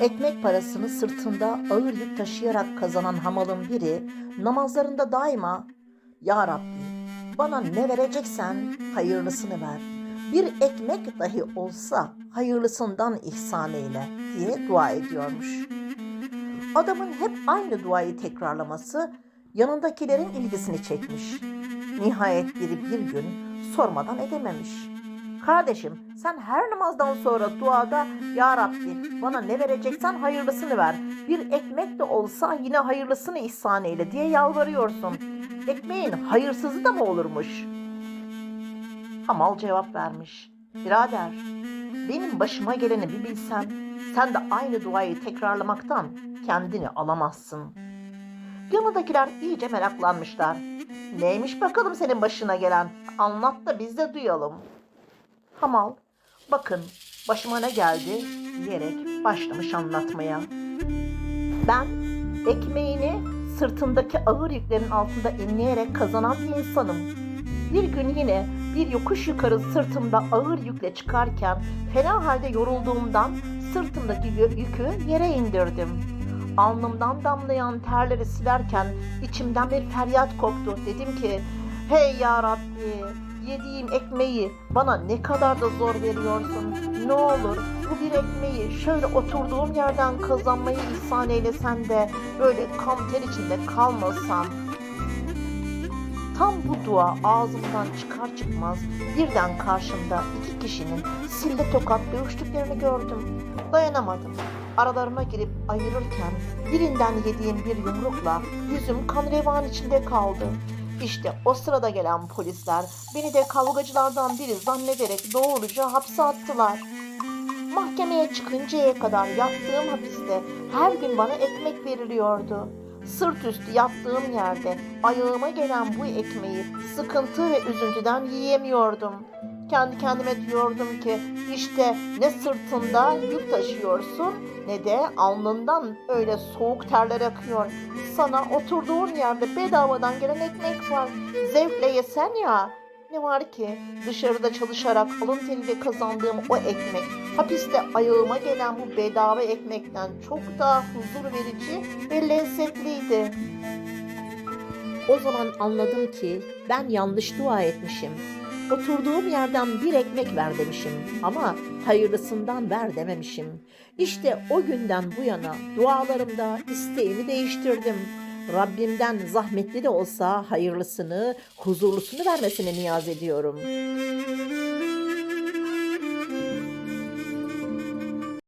Ekmek parasını sırtında ağır yük taşıyarak kazanan hamalın biri namazlarında daima Ya Rabbi bana ne vereceksen hayırlısını ver. Bir ekmek dahi olsa hayırlısından ihsan eyle diye dua ediyormuş. Adamın hep aynı duayı tekrarlaması yanındakilerin ilgisini çekmiş. Nihayet biri bir gün sormadan edememiş. Kardeşim sen her namazdan sonra duada Ya Rabbi bana ne vereceksen hayırlısını ver. Bir ekmek de olsa yine hayırlısını ihsan eyle diye yalvarıyorsun. Ekmeğin hayırsızı da mı olurmuş? Hamal cevap vermiş. Birader benim başıma geleni bir bilsen sen de aynı duayı tekrarlamaktan kendini alamazsın. Yanındakiler iyice meraklanmışlar. Neymiş bakalım senin başına gelen? Anlat da biz de duyalım. Hamal, bakın başıma ne geldi diyerek başlamış anlatmaya. Ben ekmeğini sırtındaki ağır yüklerin altında inleyerek kazanan bir insanım. Bir gün yine bir yokuş yukarı sırtımda ağır yükle çıkarken fena halde yorulduğumdan sırtımdaki yü- yükü yere indirdim. Alnımdan damlayan terleri silerken içimden bir feryat koptu. Dedim ki hey ya Rabbi yediğim ekmeği bana ne kadar da zor veriyorsun. Ne olur bu bir ekmeği şöyle oturduğum yerden kazanmayı ihsan eylesen de böyle kan ter içinde kalmasam. Tam bu dua ağzımdan çıkar çıkmaz birden karşımda iki kişinin sille tokat dövüştüklerini gördüm. Dayanamadım. Aralarına girip ayırırken birinden yediğim bir yumrukla yüzüm kan revan içinde kaldı. İşte o sırada gelen polisler beni de kavgacılardan biri zannederek doğruca hapse attılar. Mahkemeye çıkıncaya kadar yattığım hapiste her gün bana ekmek veriliyordu. Sırt üstü yattığım yerde ayağıma gelen bu ekmeği sıkıntı ve üzüntüden yiyemiyordum. Kendi kendime diyordum ki işte ne sırtında yük taşıyorsun ne de alnından öyle soğuk terler akıyor. Sana oturduğun yerde bedavadan gelen ekmek var. Zevkle yesen ya. Ne var ki dışarıda çalışarak alın teriyle kazandığım o ekmek hapiste ayağıma gelen bu bedava ekmekten çok daha huzur verici ve lezzetliydi. O zaman anladım ki ben yanlış dua etmişim. Oturduğum yerden bir ekmek ver demişim ama hayırlısından ver dememişim. İşte o günden bu yana dualarımda isteğimi değiştirdim. Rabbimden zahmetli de olsa hayırlısını, huzurlusunu vermesini niyaz ediyorum.